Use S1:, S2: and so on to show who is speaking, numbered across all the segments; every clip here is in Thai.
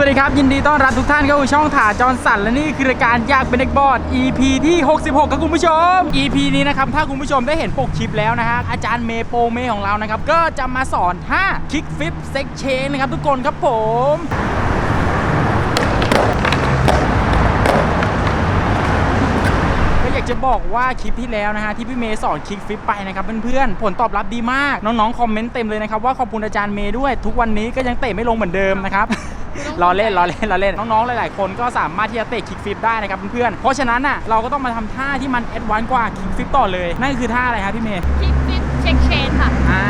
S1: วัสดีครับยินดีต้อนรับทุกท่านเข้าสู่ช่องถาจอนสันและนี่คือรายการอยากเป็นเด็กบอร์ด EP ที่ 66ครับคุณผู้ชม EP นี้นะครับถ้าคุณผู้ชมได้เห็นปกคลิปแล้วนะฮะอาจารย์เมโปเมของเรานะครับก็จะมาสอนท่าคิกฟิปเซ็กเชนนะครับทุกคนครับผมก็อยากจะบอกว่าคลิปที่แล้วนะฮะที่พี่เมย์สอนคิกฟิปไปนะครับเพื่อนๆผลตอบรับดีมากน้องๆคอมเมนต์เต็มเลยนะครับว่าขอบคุณอาจารย์เมย์ด้วย ทุกวันนี้ก็ยังเตะไม่ลงเหมือนเดิมนะครับ รอเล่นรอเล่นรอเล่นน้องๆหลายๆคนก็สามารถที่จะเตะคิกฟิปได้นะครับเพื่อนๆเพราะฉะนั้นอะเราก็ต้องมาทำท่าที่มันแอดวานซ์กว่าคิกฟิปต่อเลยนั่นคือท่าอะไรครับพี่เมย์
S2: คิกฟิปเช็คเชนค่ะ
S1: อ่า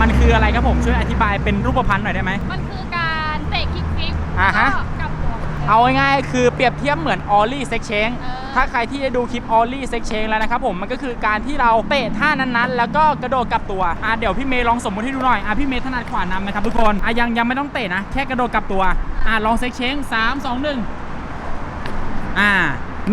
S1: มันคืออะไรครับผมช่วยอธิบายเป็นรูปพรรณหน่อยได้ไหม
S2: มันคือการเตะคิกฟิป
S1: อ่าฮะ
S2: ก็กลับตัว
S1: เอาง่ายๆคือเปรียบเทียบเหมือนออลลี่เซ็กเชง
S2: เออ
S1: ถ้าใครที่ได้ดูคลิปออลลี่เซ็กเชงแล้วนะครับผมมันก็คือการที่เราเตะท่านั้นๆ แล้วก็กระโดดกลับตัวอะเดี๋ยวพี่เมย์ลองสมมุติให้ดูหน่อยอะพี่เมย์ถนัดขวานำนะครับทุกคนอะยังยังไม่ต้องเตะนะ แค่กระโดดกลับตัวอะลองเซ็กเชงสามสองหนึ่งอ่า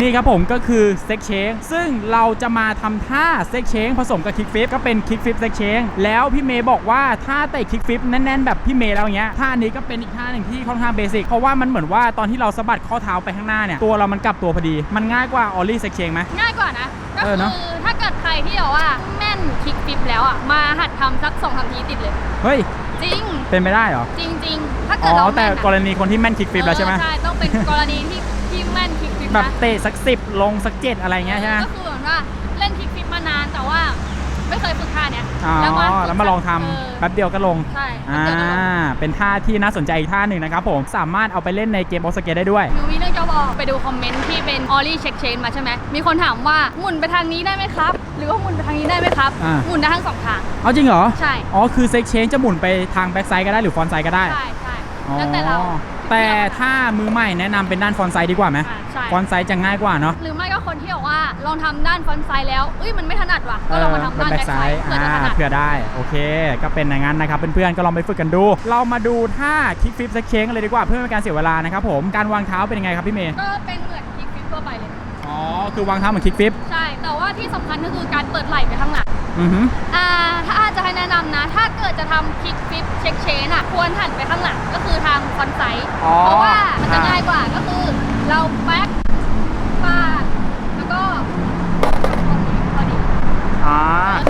S1: นี่ครับผมก็คือเซ็กเชงซึ่งเราจะมาทำท่าเซ็กเชงผสมกับคิกฟิปก็เป็นคิกฟิปเซ็กเชงแล้วพี่เมย์บอกว่าถ้าเตะคิกฟิปแน่นๆแบบพี่เมย์แล้วอย่างเงี้ยท่านี้ก็เป็นอีกท่าหนึ่งที่ค่อนข้างเบสิกเพราะว่ามันเหมือนว่าตอนที่เราสะบัดข้อเท้าไปข้างหน้าเนี่ยตัวเรามันกลับตัวพอดี มันง่ายกว่าออลลี่เซ็กเชงไหม
S2: ง่ายกว่านะก็
S1: เออเนอะ
S2: คือถ้าเกิดใครที่แบบว่าแม่นคิกฟิปแล้วอะมาหัดทำสักสองสามทีติดเลย
S1: เฮ้ย
S2: จริง
S1: เป็นไปได้เหรอ
S2: จริง ๆ ถ้า
S1: อ๋
S2: เกิดเรา
S1: อแต่
S2: แม่นอะ
S1: กรณีคนที่แม่นคิกฟิปแล้วใช่ไหม
S2: เออใช่ต้องเป็นกรณีที่ที่แม่นคิกฟิป
S1: แบบ
S2: นะ
S1: เตะสักสิบลงสักเจ็ดอะไรเงี้ยใช่ไหม
S2: ก็คือเหมือนว่าเล่นคิกฟิปมานานแต่ว่าไม่เคยฝึกท่าเนี้ย
S1: อ๋อ
S2: ฝึก
S1: แล้วมาลองทำ
S2: เออ
S1: แป๊บเดียวก็ลง
S2: ใช่
S1: อ่า
S2: แป๊บเดียวก็ลง
S1: เป็นท่าที่น่าสนใจอีกท่าหนึ่งนะครับผมสามารถเอาไปเล่นในเกมออสเกตได้ด้วย
S2: หนูมีเรื่องจะบอกไปดูคอมเมนต์ที่เป็นออลลี่เช็คเชนมาใช่ไหมมีคนถามว่าหมุนไปทางนี้ได้ไหมครับ หรือว่าหมุนไปทางนี้ได้ไหมครับ
S1: อ่า
S2: หมุนได้ทั้งสองทาง
S1: เอาจริงเหรอ
S2: ใช่
S1: อ๋อคือเซ็กเชนจะหมุนไปทางแบ็กไซด์ก็ได้หรือฟอนไซด์ก็ได้
S2: ใช่ใช่
S1: อ๋อ
S2: แล้วแต่เรา
S1: แต่ถ้ามือใหม่แนะนำเป็นด้านฟอนไซด์ดีกว่าไหม
S2: อ่าใช่
S1: ฟอนไซด์จะง่ายกว่าเนาะ
S2: หรือไม่ก็คนที่บอกว่าลองทำด้านฟรอนต์ไซด์แล้วเอ้ยมันไม่ถนัดว่ะก็ลองมาทำด้าน
S1: แบ็
S2: แบ็
S1: ก
S2: ค
S1: ไซ
S2: ไซด์
S1: ด์
S2: เพื่อจะถ
S1: อ่า
S2: นัด
S1: เผื่อได้ โอเค ก็เป็นอย่างนั้นนะครับเพื่อนๆ ก็ลองไปฝึกกันดู เรามาดูท่าคิกฟิปเซ็กเชนกันเลยดีกว่าเพื่อไม่เป็นการเสียเวลานะครับผม การวางเท้าเป็นยังไงครับพี่เมย์
S2: ก็เป็นเหมือนคิกฟิปทั่วไปเลย
S1: อ๋อ คือวางเท้าเหมือนคิกฟิป
S2: ใช่ แต่ว่าที่สำคัญก็คือการเปิดไหล่ไปข้างหลัง
S1: อือหือ
S2: อ่าถ้าอาจจะให้แนะนำนะ ถ้าเกิดจะทำคิกฟิปเช็คเชนอะ ควรหันไปข้างหลังก็คือทางฟรอนต์ไซด์
S1: อ๋อ
S2: เพราะว่ามันจะ
S1: อ่า
S2: ง่ายกว่าก็คือ เราแบ็คปาดแล้วก็พอดี
S1: อ่า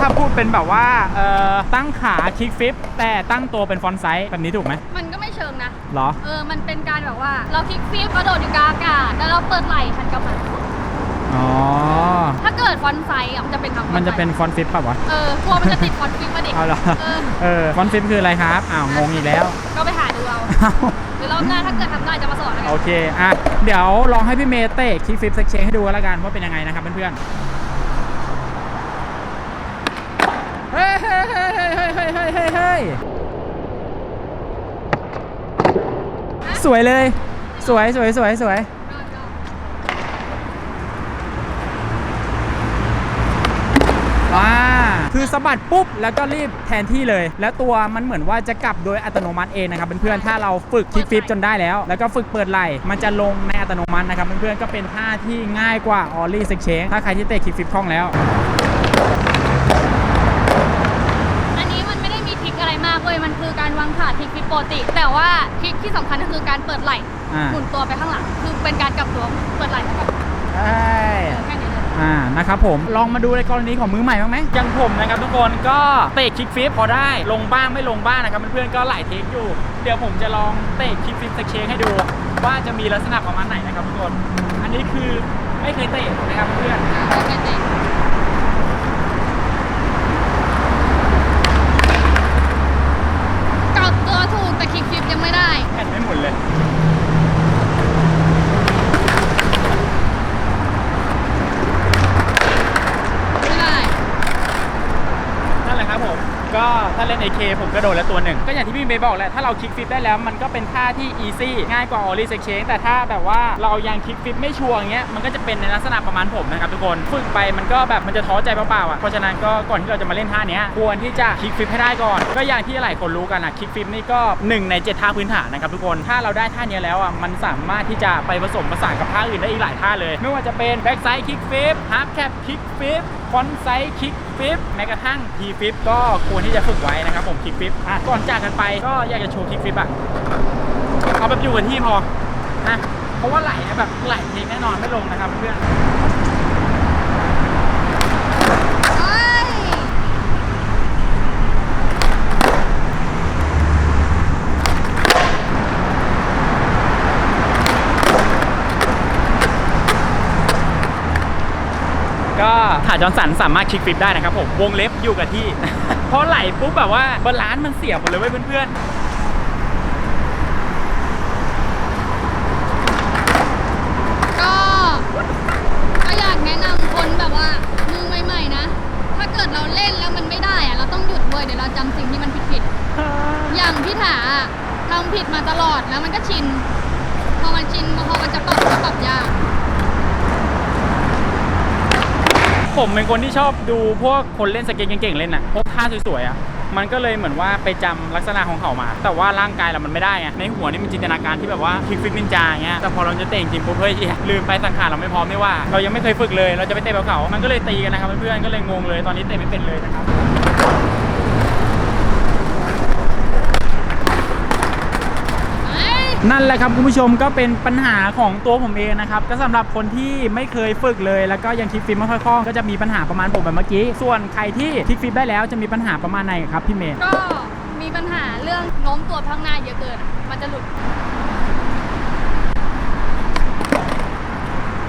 S1: ถ้าพูดเป็นแบบว่าเอ่อตั้งขาคิกฟิป แต่ตั้งตัวเป็นฟอนต์ไซส์แบบนี้ถูกไหม
S2: มันก็ไม่เชิงนะ
S1: เหรอ
S2: เออ มันเป็นการแบบว่า เราคิกฟิปกระโดดอยู่กลางอากาศแล้วเราเปิดไหล่หันกลับมา
S1: อ๋อ
S2: ถ้าเกิดฟอนต์ไซด์อะมันจะเป็นทางฟอ
S1: มัน
S2: ต์ไซ
S1: จะ
S2: ด์
S1: เป็นฟอนต์ฟิปแบบวะ
S2: เออกลัวมันจะติดฟอนต์ฟิปมาดิ
S1: เอาเหรอ
S2: เออ
S1: เออ ฟอนต์ฟิปคืออะไรครับ อ้าวงงอีกแล้ว
S2: ก็ไปหาดูเอาเดี๋ยวรอบหน้าถ้าเกิดทำได้จะมาสอนแล้วกั
S1: โอนเค อะ เดี๋ยวลองให้พี่เมย์เตะคิกฟิปเซ็กเชนให้ดูกันแล้วกันว่าเป็นยังไงนะครับเพื่อนๆ เฮ้ยเฮ้ยเฮ้ยเฮ้ยเฮ้ยเฮ้ยเฮ้ยเฮ้ยเฮ้ยสวยเลย สวยสวยสวยสวย ว้า คือสะบัดปุ๊บแล้วก็รีบแทนที่เลย แล้วตัวมันเหมือนว่าจะกลับโดยอัตโนมัติเองนะครับเพื่อนๆถ้าเราฝึกคิกฟิปจนได้แล้ว แล้วก็ฝึกเปิดไหล่มันจะลงในอัตโนมัตินะครับเพื่อนๆก็เป็นท่าที่ง่ายกว่าออลลี่เซ็กเชงถ้าใครที่เตะคิกฟิปคล่องแล้ว
S2: อันนี้มันไม่ได้มีทริกอะไรมากเว้ยมันคือการวางขาทริกฟิปปกติ แต่ว่าทริกที่สำคัญก็คือการเปิดไหล่
S1: อ่า
S2: หมุนตัวไปข้างหลัง คือเป็นการกลับตัวเปิดไหล่แล้วก็
S1: ใช่
S2: แค่นี้เลย
S1: อ่านะครับผมลองมาดูในกรณีของมือใหม่บ้างไหมอย่างผมนะครับทุกคนก็เตะคลิกฟิปพอได้ลงบ้างไม่ลงบ้างนะครับเพื่อนๆก็หลายเทคอยู่ เดี๋ยวผมจะลองเตะคลิกฟิปสักเชงให้ดู ว่าจะมีลักษณะประมาณไหนนะครับทุกคน อันนี้คือไม่เคยเตะนะครับเพื่อน
S2: ไม่เคเตะลับตัวถูกแต่คิกฟิปยังไม่ได้
S1: แผ่นไม่หมุนเลย
S2: ไม่ได้
S1: นั่นแหละครับผม ก็ถ้าเล่น AK ผมก็โดนแล้วตัวหนึ่ง ก็อย่างที่พี่เบย์บอกแหละ ถ้าเราคลิกฟิปได้แล้วมันก็เป็นท่าที่ easy ง่ายกว่า ollie s e c h a n g แต่ถ้าแบบว่าเรายังคลิกฟิปไม่ชัวร์อย่างเงี้ยมันก็จะเป็นในลักษณะประมาณผมนะครับทุกคนฝึกไปมันก็แบบมันจะท้อใจเปล่าๆอะเพราะฉะนั้นก็ก่อนที่เราจะมาเล่นท่านี้ควรที่จะคลิกฟิปให้ได้ก่อน ก็อย่างที่หลายคนรู้กันอะคลิกฟิปนี่ก็หนึ่งในเจ็ดท่าพื้นฐานนะครับทุกคนถ้าเราได้ท่านี้แล้วอะมันสามารถที่จะไปผสมผสานกับท่าอื่นได้อีกหลายท่าเลย ไม่ว่าจะเป็น back side kick flip half cap kick flip front side kick flip แอนไซต์คิกฟิปแม้กระทั่งทีฟิปก็ควรที่จะฝึกไว้นะครับผมคิกฟิปอะก่อนจากกันไปก็อยากจะโชว์คิกฟิปอะเอาแบบอยู่กับที่พอนะเพราะว่าไหลแบบไหลเองแน่นอนไม่ลงนะครับเพื่อน
S2: เอ้ย
S1: ก็ ขาจอร์นสันสามารถคลิกฟลิปได้นะครับผมวงเล็บอยู่กับที่ เพราะไหลปุ๊บแบบว่าบาลานซ์มันเสียหมดเลยเว้ยเพื่อน
S2: ก็ก็อยากแนะนำคนแบบว่ามือใหม่ๆนะ ถ้าเกิดเราเล่นแล้วมันไม่ได้อะเราต้องหยุดเว้ยเดี๋ยวเราจำสิ่งที่มันผิดๆ
S1: ๆ
S2: อย่างพี่ถาอะทำผิดมาตลอดแล้วมันก็ชิน พอมันชินพอมันจะปรับก็ปรับยาก
S1: ผมเป็นคนที่ชอบดูพวกคนเล่นสเก็ตเก่งๆเล่นน่ะพวกท่าสวยๆอะมันก็เลยเหมือนว่าไปจำลักษณะของเขามา แต่ว่าร่างกายเรามันไม่ได้ไงในหัวนี่มันจินตนาการที่แบบว่าคลิกฟิกนินจาเงี้ยแต่พอเราจะเตะจริงๆปุ๊บเฮ้ยเหี้ยลืมไปสังขารเราไม่พร้อมไม่ว่า เรายังไม่เคยฝึกเลย เราจะไปเตะแบบเขามันก็เลยตีกันนะครับเพื่อนๆก็เลยงงเลยตอนนี้เตะไม่เป็นเลยนะครับ
S2: เอ้ย
S1: นั่นแหละครับคุณผู้ชมก็เป็นปัญหาของตัวผมเองนะครับ ก็สำหรับคนที่ไม่เคยฝึกเลย แล้วก็ยังคลิกฟิล์มไม่ค่อยคล่องก็จะมีปัญหาประมาณผมแบบเมื่อกี้ ส่วนใครที่คลิกฟิล์มได้แล้วจะมีปัญหาประมาณไหนครับพี่เมย์
S2: ก็มีปัญหาเรื่องโน้มตัวข้างหน้าเยอะเกินอะมันจะหลุด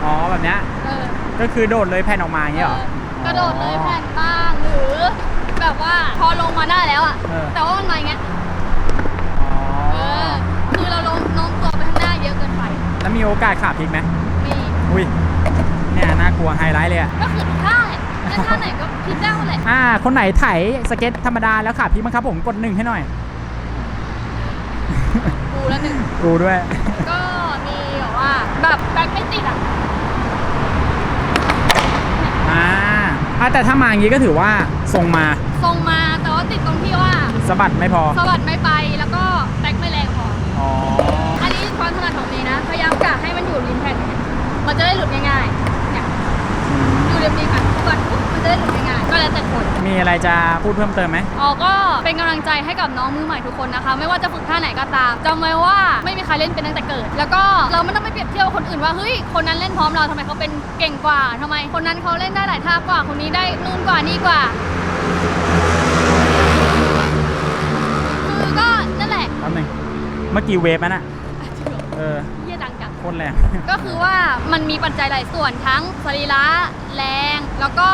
S1: อ๋อแบบเนี้ย
S2: เออ
S1: ก็คือโดดเลยแผ่นออกมาอย่างเงี้ยเหรอ
S2: กระโดดเลยแผ่นบ้างหรือ แบบว่าพอลงมาได้แล้ว โอกา
S1: สขาพลิกไหม
S2: มี
S1: อุ้ยเนี่ยน่ากลัวไฮไลท์เลยอะ
S2: ก็คือทุกท่าแหละเล่นท่าไหนก็พลิกได้หมดแหละ
S1: อ่า คนไหนไถสเก็ตธรรมดาแล้วขาพลิกมั้งครับผมกดหนึ่งให้หน่อย
S2: กูแล้วหนึ่ง
S1: กูด้วย
S2: ก็มีแบบว่าแบบแบ็คไม่ติดอะ
S1: อ่าอะแต่ถ้ามาอย่างงี้ก็ถือว่าส่งมา
S2: ทรงมาแต่ว่าติดตรงที่ว่า
S1: สะบัดไม่พอ
S2: สวัสดไม่ไป มันจะได้หลุดง่ายๆเนี่ยอยู่ริมริมๆอะสวัสดปุ๊บมันจะได้หลุดง่ายๆก็แล้วแต่คน
S1: มีอะไรจะพูดเพิ่มเติมไหม
S2: อ๋อก็เป็นกำลังใจให้กับน้องมือใหม่ทุกคนนะคะ ไม่ว่าจะฝึกท่าไหนก็ตามจำไว้ว่าไม่มีใครเล่นเป็นตั้งแต่เกิด แล้วก็เราไม่ต้องไปเปรียบเทียบกับคนอื่นว่าเฮ้ยคนนั้นเล่นพร้อมเราทำไมเขาเป็นเก่งกว่าทำไม คนนั้นเขาเล่นได้หลายท่ากว่าคนนี้ได้นู่นกว่านี่กว่า คือก็นั่นแหละ
S1: แป๊บหนึงเมื่อกี้เวฟนั่นอะเออ ตรแรง
S2: ก็คือว่ามันมีปัจจัยหลายส่วนทั้งสรีระแรง แล้วก็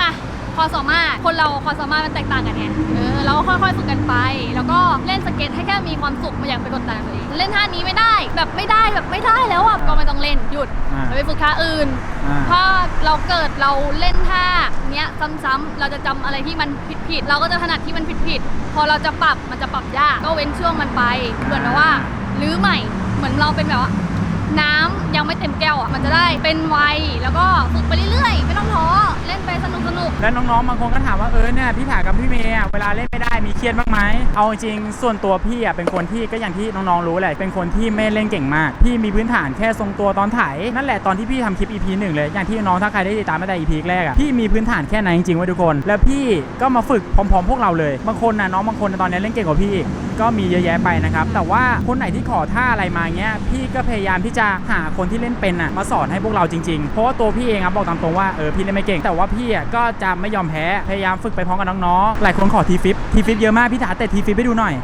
S2: อะความสามารถคนเราความสามารถมันแตกต่างกันไงเออเราก็ค่อยๆฝึกกันไป แล้วก็เล่นสเก็ตให้แค่มีความสุขไม่อยากไปกดดันตัวเองเล่นท่านี้ไม่ได้แบบไม่ได้แบบไม่ได้แล้วอะก็ไม่ต้องเล่นหยุด
S1: อ่า
S2: เราไปฝึกท่าอื่น
S1: อ่า
S2: ถ้าเราเกิดเราเล่นท่าเนี้ยซ้ำๆเราจะจำอะไรที่มันผิดๆเราก็จะถนัดที่มันผิดๆพอเราจะปรับมันจะปรับยากก็เว้นช่วงมันไปเหมือนแบบว่ารื้อใหม่เหมือนเราเป็นแบบว่า น้ำยังไม่เต็มแก้วอะมันจะได้เป็นไวแล้วก็ฝึกไปเรื่อยๆ ไม่ต้องท้อ เล่นไปสนุกสนุก
S1: แล้วน้องๆบางคนก็ถามว่าเออเนี่ยพี่ถากับพี่เมย์อะเวลาเล่นไม่ได้มีเครียดบ้างไหมเอาจริงส่วนตัวพี่อะเป็นคนที่ก็อย่างที่น้องๆรู้แหละเป็นคนที่ไม่เล่นเก่งมาก พี่มีพื้นฐานแค่ทรงตัวตอนถ่ายนั่นแหละตอนที่พี่ทำคลิป EP หนึ่งเลยอย่างที่น้องถ้าใครได้ติดตามตั้งแต่ EP แรกอะพี่มีพื้นฐานแค่นั้นจริงๆไว้ยทุกคน แล้วพี่ก็มาฝึกพร้อมๆ พวกเราเลยบางคนนะน้องบางคนตอนนี้เล่นเก่งกว่าพี่อีกก็มีเยอะแยะไปนะครับแต่ว่าคนไหนที่ขอท่าอะไรมาเงี้ยพี่ก็พยายามที่จะหาคนที่เล่นเป็นอะมาสอนให้พวกเราจริงๆเพราะว่าตัวพี่เองครับบอกตามตรงว่าเออพี่เล่นไม่เก่งแต่ว่าพี่อะก็จะไม่ยอมแพ้พยายามฝึกไปพร้อมกับน้องๆหลายคนขอทีฟิปทีฟิปเยอะมากพี่ถาแต่ทีฟิปให้ดูหน่อย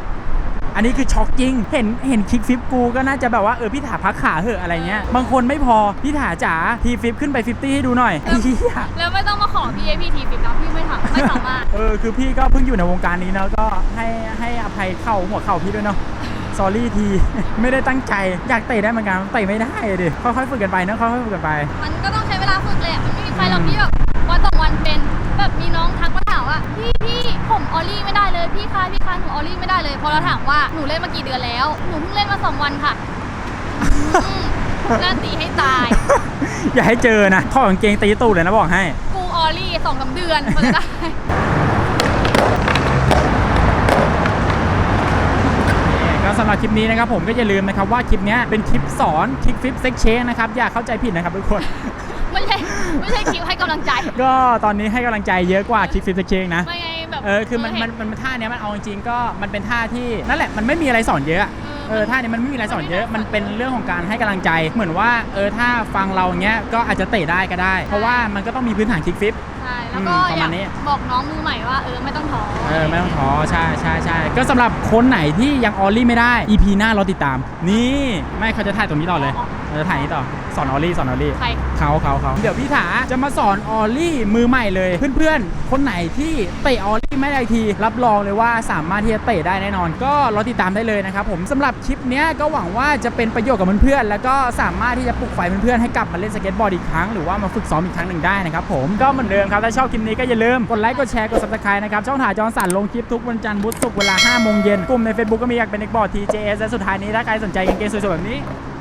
S1: อันนี้คือช็อกจริง เห็นเห็นคลิกฟิปกูก็น่าจะแบบว่าเออพี่ถาพักขาเหอะอะไรเงี้ยบางคนไม่พอพี่ถาจ๋าทีฟิปขึ้นไป50ให้ดูหน่อยเฮีย
S2: แล้วไม่ต้องมาขอพี่เอพีทีฟิปนะพี่ไม่ทำไม่สามารถ
S1: เออคือพี่ก็เพิ่งอยู่ในวงการนี้เนอะก็ให้ให้อภัยเข้าหัวเข่าพี่ด้วยเนาะสอรี่ที ไม่ได้ตั้งใจ อยากเตะได้เหมือนกันเตะไม่ได้ดิค่อยๆฝึกกันไปเนอะค่อยๆฝึกกันไป
S2: มันก็ต้องใช้เวลาฝึกแหละมันไม่มีใครหรอกที่แบบวันสองวันเป็น แบบมีน้องทักมาถามว่าพี่พี่ผมออลลี่ไม่ได้เลยพี่คะพี่คะหนูออลลี่ไม่ได้เลยพอเราถามว่าหนูเล่นมากี่เดือนแล้วหนูเพิ่งเล่นมาสองวันค่ะอืมหน้าตีให้ตาย
S1: อย่าให้เจอนะข้อกางเกงตีตูดเลยนะบอกให้
S2: กูออลลี่สองสามเดือนกว่าจะได้
S1: ก็สำหรับคลิปนี้นะครับผมก็อย่าลืมนะครับว่าคลิปเนี้ยเป็นคลิปสอนคลิกฟิปเซ็กเชงนะครับอย่าเข้าใจผิดนะครับทุกคน
S2: ไม่ใช่ไม่ใช่คลิปให้กำลังใจ
S1: ก็ตอนนี้ให้กำลังใจเยอะกว่าคลิกฟิปเซ็กเชงนะ
S2: ไม่ไงแบบ
S1: เออคือมันมันมันมันท่าเนี้ยมันเอาจริงๆก็มันเป็นท่าที่นั่นแหละมันไม่มีอะไรสอนเยอะอะ
S2: เออ
S1: เออท่านี้มันไม่มีอะไรสอนเยอะ มันเป็นเรื่องของการให้กำลังใจ เหมือนว่าเออถ้าฟังเราอย่างเงี้ยก็อาจจะเตะได้ก็ได้ เพราะว่ามันก็ต้องมีพื้นฐานคิกฟิป
S2: ใช่แล้วก็
S1: อืมประ
S2: อ
S1: มาณ
S2: ยาก
S1: นี้
S2: บอกน้องมือใหม่ว่าเออไม่ต้องท้อ
S1: เออไม่ต้องท้อใช่ใช่ใช่ก็สำหรับคนไหนที่ยังออลลี่ไม่ได้ EP หน้าเราติดตาม นี่ไม่เขาจะถ่ายตรงนี้ต่อเลยเราจะถ่ายนี้ต่อ สอนออลลี่สอนออลลี่
S2: ใคร
S1: เขาเขาเขาเดี๋ยวพี่ถาจะมาสอนออลลี่มือใหม่เลย เพื่อนๆ คนไหนที่เตะออลลี่ไม่ได้ที รับรองเลยว่าสามารถที่จะเตะได้แน่นอน ก็รอติดตามได้เลยนะครับผมสำหรับคลิปเนี้ยก็หวังว่าจะเป็นประโยชน์กับเพื่อนๆแล้วก็สามารถที่จะปลุกไฟเพื่อนๆให้กลับมาเล่นสเก็ตบอร์ดอีกครั้งหรือว่ามาฝึกซ้อมอีกครั้งหนึ่งได้นะครับผมก็เหมือนเดิมครับถ้าชอบคลิปนี้ก็อย่าลืมกดไลค์กดแชร์กด subscribe นะครับช่องถ่ายจอห์นสันลงคลิปทุกวันจันทร์พุธศุกร์เวลา5โมงเย็นกลุ่มใน Facebook ก็มีอยากเป็นเด็กบอร์ด TJS และสุดท้ายนี้ถ้าใครสนใจกางเกงสวยๆแบบนี้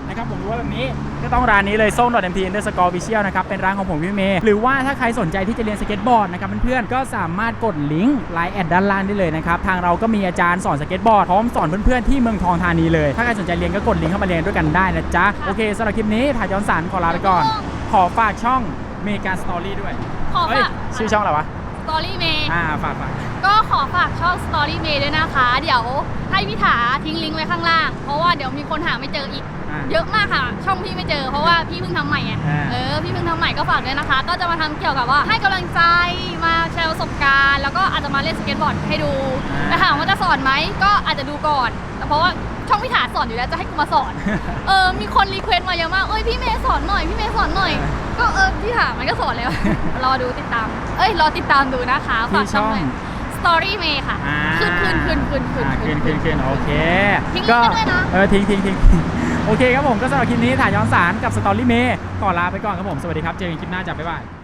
S1: นะครับผมรู้ว่าแบบนี้ก็ต้องร้านนี้เลยส้ม .mt underscore official นะครับเป็นร้านของผมพี่เมย์หรือว่าถ้าใครสนใจที่จะเรียนสเก็ตบอร์ดนะครับเพื่อนๆก็สามารถกดลิงก์ไลน์แอดด้านล่างได้เลยนะครับทางเราก็มีอาจารย์สอนสเก็ตบอร์ดพร้อมสอนเพื่อนๆที่เมืองทองธานีเลยถ้าใครสนใจเรียนก็กดลิงก์เข้ามาเรียนด้วยกันได้นะจ๊ะโอเคสำหรับคลิปนี้ถ่ายย้อนสารขอลาไปก่อน ขอฝากช่องเมกาสตอรี่ด้วย
S2: ขอ
S1: เอ้ย
S2: ฝาก
S1: ชื่อช่องอะไรวะ
S2: สตอรี่เมย์
S1: อ่าฝากฝาก
S2: ก็ขอฝากช่อง Story May ด้วยนะคะ เดี๋ยวให้พี่ถาทิ้งลิงก์ไว้ข้างล่าง เพราะว่าเดี๋ยวมีคนหาไม่เจออีก
S1: อ่า
S2: เยอะมากค่ะ ช่องพี่ไม่เจอเพราะว่าพี่เพิ่งทำใหม่ไง
S1: อ่า
S2: เออพี่เพิ่งทำใหม่ก็ฝากด้วยนะคะ ก็จะมาทำเกี่ยวกับว่า ให้กำลังใจมาแชร์ประสบการณ์ แล้วก็อาจจะมาเล่นสเก็ตบอร์ดให้ดูแต่ถามว่าจะสอนไหมก็อาจจะดูก่อนแต่เพราะว่าช่องพี่ถาสอนอยู่แล้วจะให้กูมาสอน เออมีคนรีเควสต์มาเยอะมาก เอ้ยพี่เมย์สอนหน่อย พี่เมย์สอนหน่อย ก็เออพี่ถามันก็สอนแล้ว รอดูติดตาม เอ้ยรอติดตามดูนะคะฝาก
S1: ที่
S2: ช่
S1: ช่
S2: อ
S1: องง
S2: หน่อย Story May ค่ะ
S1: อ่า
S2: ขึ้นขึ้นขึ้นขึ้นขึ้น
S1: อ่าขึ้นขึ้นขึ้นโอเค
S2: ทิ้งลิงก์ไว้ด้วยนะ
S1: เออทิ้งทิ้งทิ้ง โอเคครับผมก็สำหรับคลิปนี้ถ่ายย้อนสารกับสตอรี่เมย์ก่อนลาไปก่อนครับผมสวัสดีครับเจอกันคลิปหน้าจ้ะบ๊ายบาย